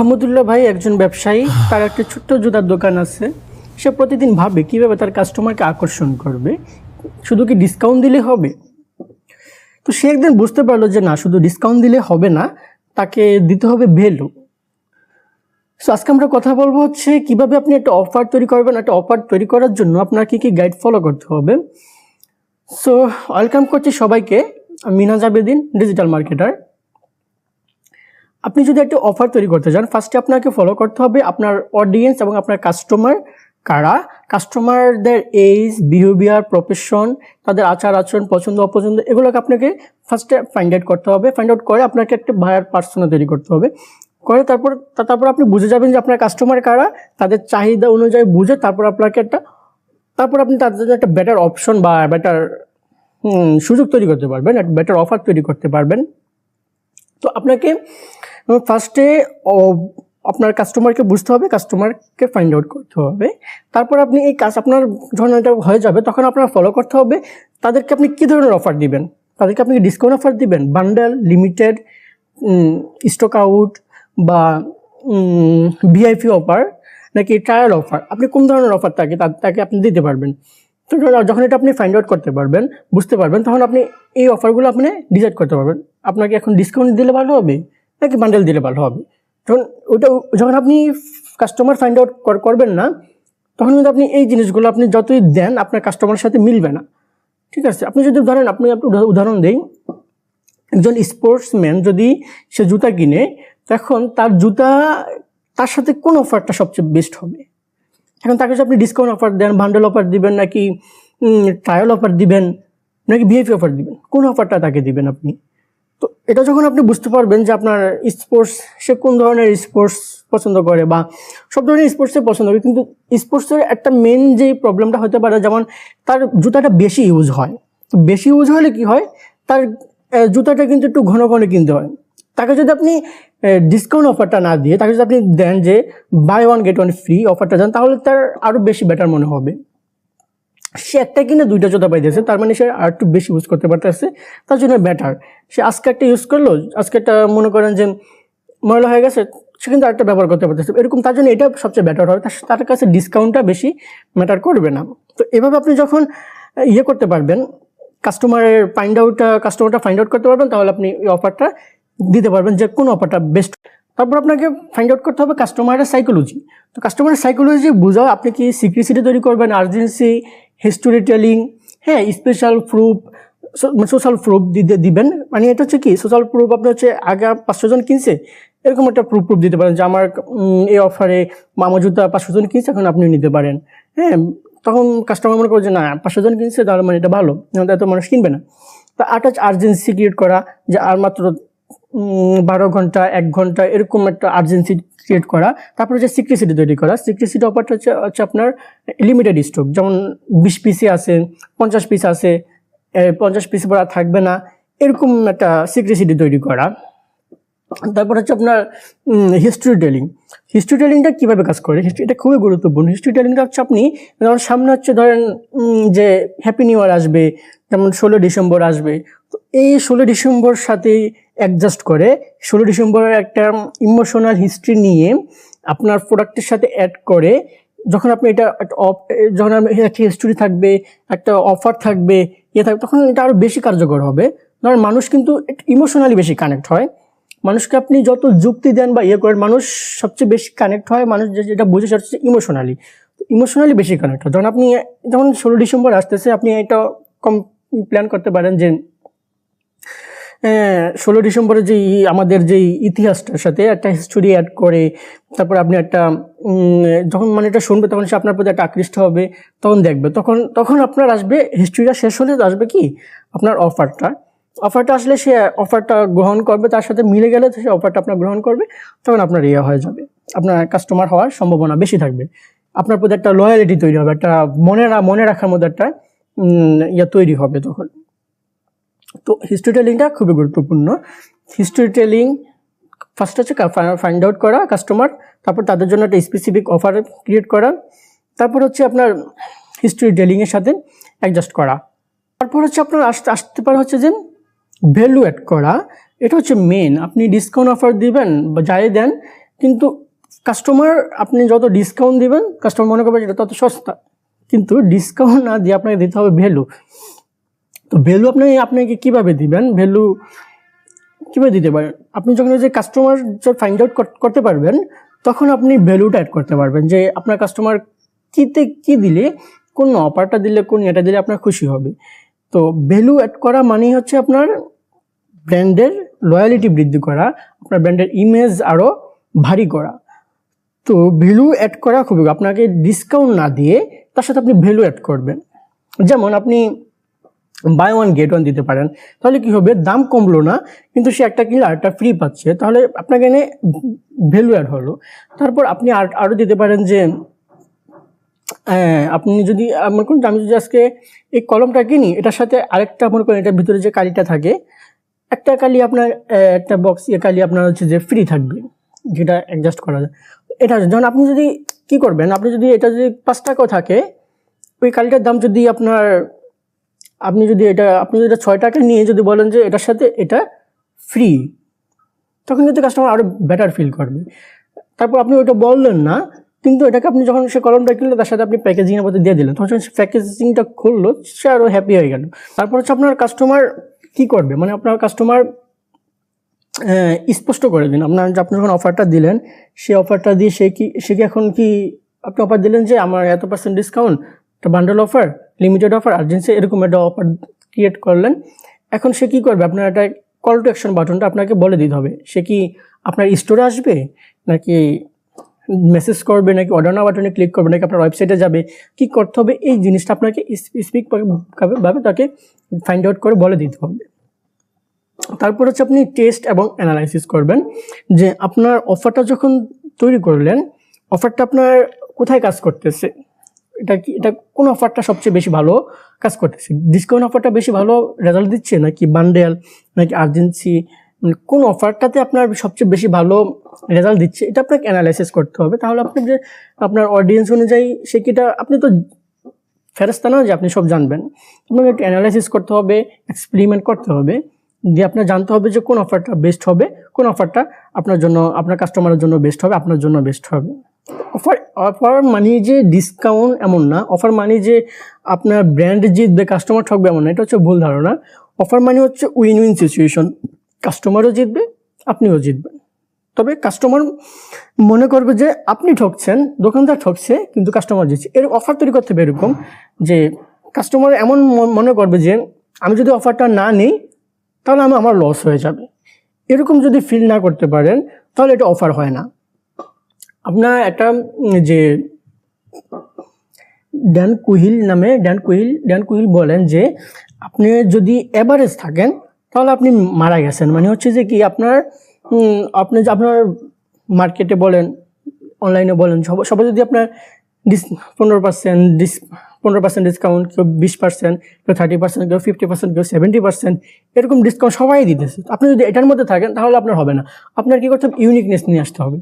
আহমদুল্লাহ ভাই একজন ব্যবসায়ী, তার একটা ছোট্ট জুতার দোকান আছে। সে প্রতিদিন ভাবে কীভাবে তার কাস্টমারকে আকর্ষণ করবে। শুধু কি ডিসকাউন্ট দিলে হবে? তো সে একদিন বুঝতে পারল যে না, শুধু ডিসকাউন্ট দিলে হবে না, তাকে দিতে হবে ভ্যালু সো আজকে আমরা কথা বলব হচ্ছে কীভাবে আপনি একটা অফার তৈরি করবেন, একটা অফার তৈরি করার জন্য আপনার কি কি গাইড ফলো করতে হবে। সো ওয়েলকাম করছি সবাইকে মিনা জাবেদিন ডিজিটাল মার্কেটার আপনি যদি একটা অফার তৈরি করতে চান ফার্স্টে আপনাকে ফলো করতে হবে আপনার অডিয়েন্স এবং আপনার কাস্টমার কারা? কাস্টমারদের এজ বিহেভিয়ার প্রফেশন তাদের আচার আচরণ, পছন্দ, অপছন্দ, এগুলোকে আপনাকে ফার্স্টে ফাইন্ড আউট করতে হবে। ফাইন্ড আউট করে আপনাকে একটা ভায়ার পার্সোনা তৈরি করতে হবে। করে তারপর তারপর আপনি বুঝে যাবেন যে আপনার কাস্টমার কারা, তাদের চাহিদা অনুযায়ী বুঝে তারপর আপনাকে একটা, তারপর আপনি তাদের জন্য একটা বেটার অপশন বা বেটার সুযোগ তৈরি করতে পারবেন, একটা বেটার অফার তৈরি করতে পারবেন। তো আপনাকে ফার্স্টে আপনার কাস্টমারকে বুঝতে হবে কাস্টমারকে ফাইন্ড আউট করতে হবে। তারপর আপনি এই কাজ, আপনার যখন এটা হয়ে যাবে, তখন আপনার ফলো করতে হবে, তাদেরকে আপনি কী ধরনের অফার দিবেন? তাদেরকে আপনি ডিসকাউন্ট অফার দিবেন? বান্ডেল লিমিটেড স্টক আউট বা ভিআইপি অফার নাকি ট্রায়াল অফার আপনি কোন ধরনের অফার তাকে তাকে আপনি দিতে পারবেন? তো যখন এটা আপনি ফাইন্ড আউট করতে পারবেন, বুঝতে পারবেন, তখন আপনি এই অফারগুলো আপনি ডিসাইড করতে পারবেন। আপনাকে এখন ডিসকাউন্ট দিলে ভালো হবে? নাকি বান্ডেল দিলে ভালো হবে। যখন ওটা যখন আপনি কাস্টমার ফাইন্ড আউট করবেন না, তখন কিন্তু আপনি এই জিনিসগুলো আপনি যতই দেন, আপনার কাস্টমারের সাথে মিলবে না। ঠিক আছে? আপনি যদি ধরেন, আপনি উদাহরণ দেই। একজন স্পোর্টসম্যান যদি সে জুতা কিনে, তখন তার জুতা, তার সাথে কোন অফারটা সবচেয়ে বেস্ট হবে? এখন তাকে আপনি ডিসকাউন্ট অফার দেন বান্ডেল অফার দিবেন, নাকি ট্রায়াল অফার দিবেন, নাকি ভিআইপি অফার দিবেন, কোন অফারটা তাকে দিবেন আপনি? তো এটা যখন আপনি বুঝতে পারবেন যে আপনার স্পোর্টস সে কোন ধরনের স্পোর্টস পছন্দ করে বা সব ধরনের স্পোর্টসে পছন্দ করে, কিন্তু স্পোর্টসের একটা মেন যে প্রবলেমটা হতে পারে, যেমন তার জুতাটা বেশি ইউজ হয়। বেশি ইউজ হলে কি হয়? তার জুতাটা কিন্তু একটু ঘন ঘন কিনতে হয়। তাকে যদি আপনি ডিসকাউন্ট অফারটা না দিয়ে, তাকে যদি আপনি দেন যে buy one get one free অফারটা দেন, তাহলে তার আরও বেশি বেটার মনে হবে। সে একটা কিনে দুইটা জুতা পাইতেছে, তার মানে সে আর একটু বেশি ইউজ করতে পারতেছে, তার জন্য বেটার সে আজকে একটা ইউজ করল, আজকে একটা মনে করেন যে ময়লা হয়ে গেছে, সে কিন্তু আরেকটা ব্যবহার করতে পারতেছে। এরকম তার জন্য এটা সবচেয়ে বেটার হবে তার- তার কাছে ডিসকাউন্টটা বেশি ম্যাটার করবে না। তো এভাবে আপনি যখন ইয়ে করতে পারবেন কাস্টমারের ফাইন্ড আউটটা কাস্টমারটা ফাইন্ড আউট করতে পারবেন, তাহলে আপনি এই অফারটা দিতে পারবেন যে কোন অফারটা বেস্ট তারপর আপনাকে ফাইন্ড আউট করতে হবে কাস্টমারের সাইকোলজি তো কাস্টমারের সাইকোলজি বোঝাও আপনি কি সিক্রেসিটি তৈরি করবেন আর্জেন্সি হিস্টোরি টেলিং হ্যাঁ স্পেশাল প্রুফ সোশ্যাল প্রুফ দিতে দিবেন। মানে এটা হচ্ছে কি সোশ্যাল প্রুফ আপনি হচ্ছে আগে পাঁচশো জন কিনছে, এরকম একটা প্রুফ প্রুফ দিতে পারেন যে আমার এই অফারে মামা জুতা পাঁচশো জন কিনছে, এখন আপনি নিতে পারেন। হ্যাঁ তখন কাস্টমার মনে করবে যে না, পাঁচশো জন কিনছে তাহলে মানে এটা ভালো এত মানুষ কিনবে না। তা আটাচ আর্জেন্সি ক্রিয়েট করা, যে আর মাত্র বারো ঘণ্টা, এক ঘণ্টা, এরকম একটা আর্জেন্সি ক্রিয়েট করা। তারপরে যে সিক্রেসিটি তৈরি করা। সিক্রেসিটি অফারটা হচ্ছে হচ্ছে আপনার লিমিটেড স্টক যেমন বিশ পিসে আছে, পঞ্চাশ পিস আছে পঞ্চাশ পিস পর থাকবে না। এরকম একটা সিক্রেসিটি তৈরি করা। তারপর হচ্ছে আপনার হিস্ট্রি টেলিং হিস্ট্রি টেলিংটা কীভাবে কাজ করে? হিস্ট্রি এটা খুবই গুরুত্বপূর্ণ। হিস্ট্রি টেলিংটা হচ্ছে আপনি, যেমন সামনে হচ্ছে ধরেন যে হ্যাপি নিউ ইয়ার আসবে, যেমন ষোলো ডিসেম্বর আসবে। তো এই ষোলো ডিসেম্বর সাথে অ্যাডজাস্ট করে। ষোলো ডিসেম্বরের একটা ইমোশনাল হিস্ট্রি নিয়ে আপনার প্রোডাক্টের সাথে অ্যাড করে। যখন আপনি এটা off- যখন একটা হিস্টোরি থাকবে, একটা অফার থাকবে ইয়ে থাকবে, তখন এটা আরও বেশি কার্যকর হবে। ধরেন মানুষ কিন্তু ইমোশনালি বেশি কানেক্ট হয়। মানুষকে আপনি যত যুক্তি দেন বা ইয়ে করেন, মানুষ সবচেয়ে বেশি কানেক্ট হয়, মানুষ যেটা বুঝে সেটা হচ্ছে ইমোশনালি ইমোশনালি বেশি কানেক্ট হয়। যখন আপনি, যখন ষোলো ডিসেম্বর আসতেছে, আপনি এটা কম প্ল্যান করতে পারেন যে ষোলো ডিসেম্বরে যে আমাদের যে ইতিহাসটার সাথে একটা হিস্টোরি অ্যাড করে, তারপর আপনি একটা যখন মানে এটা শুনবে তখন সে আপনার প্রতি একটা আকৃষ্ট হবে, তখন দেখবে। তখন তখন আপনার আসবে হিস্ট্রিটা শেষ হলে আসবে কি? আপনার অফারটা অফারটা আসলে সে অফারটা গ্রহণ করবে, তার সাথে মিলে গেলে সে অফারটা আপনার গ্রহণ করবে, তখন আপনার ইয়ে হয়ে যাবে। আপনার কাস্টমার হওয়ার সম্ভাবনা বেশি থাকবে। আপনার প্রতি একটা লয়ালিটি তৈরি হবে, একটা মনে মনে রাখার মধ্যে একটা ইয়ে তৈরি হবে তখন। তো হিস্ট্রি টেলিংটা খুবই গুরুত্বপূর্ণ। হিস্ট্রি টেলিং ফার্স্ট হচ্ছে ফাইন্ড আউট করা কাস্টমার তারপর তাদের জন্য একটা স্পেসিফিক অফার ক্রিয়েট করা, তারপর হচ্ছে আপনার হিস্ট্রি টেলিংয়ের সাথে অ্যাডজাস্ট করা। তারপর হচ্ছে আপনার আসতে আসতে পারে হচ্ছে যে ভ্যালু অ্যাড করা, এটা হচ্ছে মেন আপনি ডিসকাউন্ট অফার দিবেন বা যাই দেন, কিন্তু কাস্টমার আপনি যত ডিসকাউন্ট দিবেন কাস্টমার মনে করবে এটা তত সস্তা, কিন্তু ডিসকাউন্ট না দিয়ে আপনাকে দিতে হবে ভ্যালু তো ভ্যালু আপনি, আপনাকে কীভাবে দিবেন? ভ্যালু কীভাবে দিতে পারেন? আপনি যখন যে কাস্টমার ফাইন্ড আউট করতে পারবেন, তখন আপনি ভ্যালুটা অ্যাড করতে পারবেন যে আপনার কাস্টমার কীতে, কী দিলে, কোন অফারটা দিলে, কোন এটা দিলে আপনার খুশি হবে। তো ভ্যালু অ্যাড করা মানেই হচ্ছে আপনার ব্র্যান্ডের লয়ালিটি বৃদ্ধি করা, আপনার ব্র্যান্ডের ইমেজ আরও ভারী করা। তো ভ্যালু অ্যাড করা খুবই, আপনাকে ডিসকাউন্ট না দিয়ে তার সাথে আপনি ভ্যালু অ্যাড করবেন। যেমন আপনি বাই ওয়ান গেট ওয়ান দিতে পারেন। তাহলে কি হবে? দাম কমলো না, কিন্তু সে একটা কিনলে আরেকটা ফ্রি পাচ্ছে। তাহলে আপনাকে এনে ভ্যালু অ্যাড হলো। তারপর আপনি আর আরও দিতে পারেন যে আপনি যদি মনে করুন আমি যদি আজকে এই কলমটা কিনি, এটার সাথে আরেকটা মনে করেন, এটার ভিতরে যে কালিটা থাকে, একটা কালি আপনার একটা বক্স ইয়ে কালি আপনার হচ্ছে যে ফ্রি থাকবে। যেটা অ্যাডজাস্ট করা যায়। এটা যখন আপনি যদি কি করবেন, আপনি যদি, এটা যদি পাঁচ টাকাও থাকে, ওই কালিটার দাম যদি আপনার আপনি যদি এটা, আপনি যদি এটা ছয় টাকা নিয়ে যদি বলেন যে এটার সাথে এটা ফ্রি তখন কিন্তু কাস্টমার আরও বেটার ফিল করবে। তারপর আপনি ওইটা বললেন না, কিন্তু এটাকে আপনি যখন সে কলমটা কিনলো, তার সাথে আপনি প্যাকেজিংয়ের মধ্যে দিয়ে দিলেন, তখন সে প্যাকেজিংটা খুললো, সে আরও হ্যাপি হয়ে গেল। তারপর হচ্ছে আপনার কাস্টমার কি করবে? মানে আপনার কাস্টমার স্পষ্ট করে দিন। আপনার আপনি যখন অফারটা দিলেন, সে অফারটা দিয়ে সে কি সে কি এখন কি আপনি অফার দিলেন যে আমার এত পার্সেন্ট ডিসকাউন্ট একটা bundle offer limited offer urgency এরকম একটা অফার ক্রিয়েট করলেন। এখন সে কী করবে? আপনার একটা কল টু অ্যাকশন বাটনটা আপনাকে বলে দিতে হবে। সে কি আপনার স্টোরে আসবে? নাকি মেসেজ করবে? নাকি অর্ডার না বাটনে ক্লিক করবে? নাকি আপনার ওয়েবসাইটে যাবে? কি করতে হবে? এই জিনিসটা আপনাকে স্পিক ভাবে তাকে ফাইন্ড আউট করে বলে দিতে হবে। তারপর হচ্ছে আপনি টেস্ট এবং অ্যানালাইসিস করবেন। যে আপনার অফারটা যখন তৈরি করলেন অফারটা আপনার কোথায় কাজ করতেছে? এটা কি এটা কোন অফারটা সবচেয়ে বেশি ভালো কাজ করতেছে? ডিসকাউন্ট অফারটা বেশি ভালো রেজাল্ট দিচ্ছে নাকি বান্ডেল নাকি আর্জেন্সি মানে কোন অফারটাতে আপনার সবচেয়ে বেশি ভালো রেজাল্ট দিচ্ছে? এটা আপনাকে অ্যানালাইসিস করতে হবে। তাহলে আপনি যে আপনার অডিয়েন্স অনুযায়ী সে কিটা আপনি তো ফেরস্তা না যে আপনি সব জানবেন। আপনাকে একটু অ্যানালাইসিস করতে হবে এক্সপেরিমেন্ট করতে হবে। দিয়ে আপনার জানতে হবে যে কোন অফারটা বেস্ট হবে, কোন অফারটা আপনার জন্য, আপনার কাস্টমারের জন্য বেস্ট হবে, আপনার জন্য বেস্ট হবে। অফার অফার মানি যে ডিসকাউন্ট এমন না। অফার মানি যে আপনার ব্র্যান্ড জিতবে কাস্টমার ঠকবে এমন না, এটা হচ্ছে ভুল ধারণা। অফার মানি হচ্ছে উইন উইন সিচুয়েশন কাস্টমারও জিতবে, আপনিও জিতবেন। তবে কাস্টমার মনে করবে যে আপনি ঠকছেন, দোকানদার ঠকছে, কিন্তু কাস্টমার জিতছে। এর অফার তৈরি করতে হবে এরকম যে কাস্টমার এমন মনে করবে যে আমি যদি অফারটা না নিই, তাহলে আমি আমার লস হয়ে যাবে। এরকম যদি ফিল না করতে পারেন, তাহলে এটা অফার হয় না। আপনার একটা যে ড্যান কুহিল নামে ড্যান কুহিল ড্যান কুহিল বলেন যে, আপনি যদি এভারেজ থাকেন, তাহলে আপনি মারা গেছেন। মানে হচ্ছে যে কি, আপনার আপনি যে, আপনার মার্কেটে বলেন, অনলাইনে বলেন, সব, সবাই যদি আপনার ডিস, পনেরো পার্সেন্ট ডিস, পনেরো পার্সেন্ট ডিসকাউন্ট কেউ বিশ পার্সেন্ট, কেউ থার্টি পার্সেন্ট, কেউ ফিফটি পার্সেন্ট, কেউ সেভেন্টি পার্সেন্ট, এরকম ডিসকাউন্ট সবাই দিতেছে। আপনি যদি এটার মধ্যে থাকেন, তাহলে আপনার হবে না। আপনার কী করতে হবে? ইউনিকনেস নিয়ে আসতে হবে।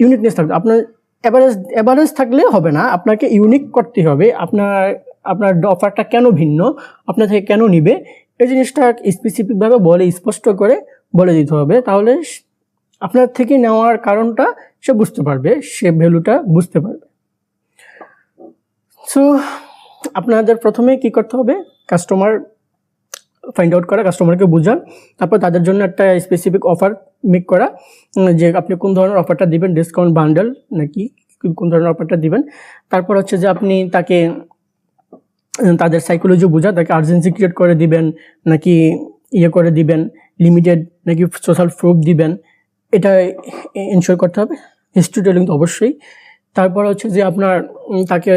ইউনিকনেস থাকবে। আপনার অ্যাভারেজ অ্যাভারেজ থাকলে হবে না, আপনাকে ইউনিক করতে হবে। আপনার আপনার অফারটা কেন ভিন্ন, আপনার থেকে কেন নিবে, এই জিনিসটা স্পেসিফিকভাবে বলে, স্পষ্ট করে বলে দিতে হবে। তাহলে আপনার থেকে নেওয়ার কারণটা সে বুঝতে পারবে, সে ভ্যালুটা বুঝতে পারবে। সো আপনাদের প্রথমে কি করতে হবে? কাস্টমার ফাইন্ড আউট করা কাস্টমারকে বোঝান, তারপর তাদের জন্য একটা স্পেসিফিক অফার মেক করা যে আপনি কোন ধরনের অফারটা দিবেন ডিসকাউন্ট বান্ডেল নাকি কোন ধরনের অফারটা দিবেন। তারপর হচ্ছে যে আপনি তাকে তাদের সাইকোলজি বোঝা তাকে আর্জেন্সি ক্রিয়েট করে দিবেন, নাকি ইয়ে করে দিবেন লিমিটেড নাকি সোশ্যাল প্রুফ দিবেন, এটা এনশোর করতে হবে। হিস্ট্রি টেলিং তো অবশ্যই। তারপর হচ্ছে যে আপনার তাকে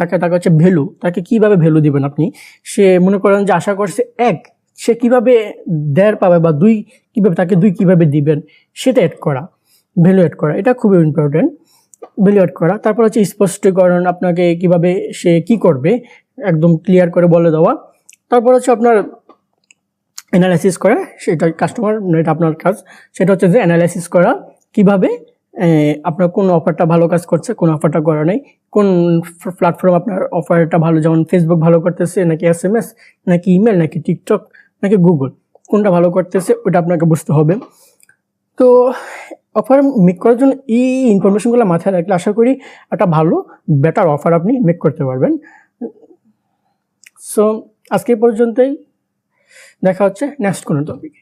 তাকে তাকে হচ্ছে ভ্যালু তাকে কীভাবে ভ্যালু দিবেন আপনি? সে মনে করেন যে আশা করছে এক, সে কীভাবে দেড় পাবে বা দুই কীভাবে, তাকে দুই কীভাবে দিবেন, সেটা অ্যাড করা। ভ্যালু অ্যাড করা, এটা খুবই ইম্পর্টেন্ট ভ্যালু অ্যাড করা, তারপর হচ্ছে স্পষ্টীকরণ, আপনাকে কীভাবে সে কি করবে, একদম ক্লিয়ার করে বলে দেওয়া। তারপর হচ্ছে আপনার অ্যানালাইসিস করা, সেটা কাস্টমার এটা আপনার কাজ। সেটা হচ্ছে যে অ্যানালাইসিস করা, কীভাবে আপনার কোন অফারটা ভালো কাজ করছে, কোন অফারটা করা নেই? কোন প্ল্যাটফর্ম আপনার অফারটা ভালো, যেমন ফেসবুক ভালো করতেছে, নাকি এস এম এস নাকি ইমেল নাকি টিকটক নাকি গুগল কোনটা ভালো করতেছে ওটা আপনাকে বুঝতে হবে। তো অফার মেক করার জন্য এই ইনফরমেশনগুলো মাথায় রাখলে আশা করি একটা ভালো বেটার অফার আপনি মেক করতে পারবেন। সো আজকে পর্যন্তই। দেখা হচ্ছে নেক্সট কোনো টপিকে